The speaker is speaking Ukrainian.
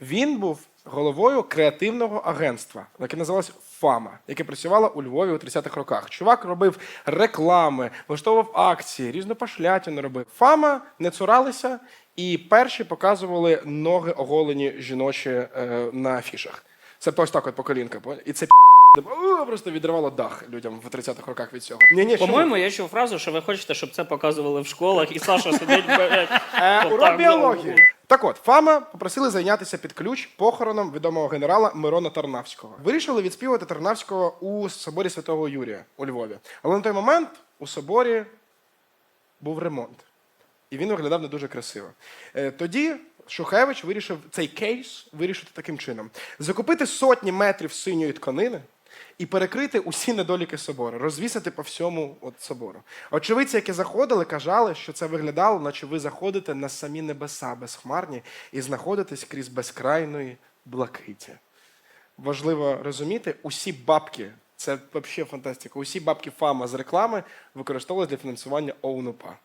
Він був головою креативного агентства, яке називалось Фама, яке працювало у Львові у 30-х роках. Чувак робив реклами, влаштовував акції, різну пошлятину робив. Фама не цуралися і перші показували ноги оголені жіночі е, на афішах. Це ось так от по колінка. І це О, просто відривало дах людям в 30-х роках від цього. Ні, ні, По-моєму, я чув фразу, що ви хочете, щоб це показували в школах, і Саша сидить. блядь, Е, отак, урок ну, біології. Так от, Фама попросили зайнятися під ключ похороном відомого генерала Мирона Тарнавського. Вирішили відспівати Тарнавського у соборі Святого Юрія у Львові. Але на той момент у соборі був ремонт. І він виглядав не дуже красиво. Е, Тоді Шухевич вирішив цей кейс вирішити таким чином: закупити сотні метрів синьої тканини і перекрити усі недоліки собору, розвісити по всьому от собору. Очевидці, які заходили, казали, що це виглядало, наче ви заходите на самі небеса безхмарні і знаходитесь крізь безкрайної блакиті. Важливо розуміти, усі бабки, це взагалі фантастика. Усі бабки фама з реклами використовувалися для фінансування ОУНУПА.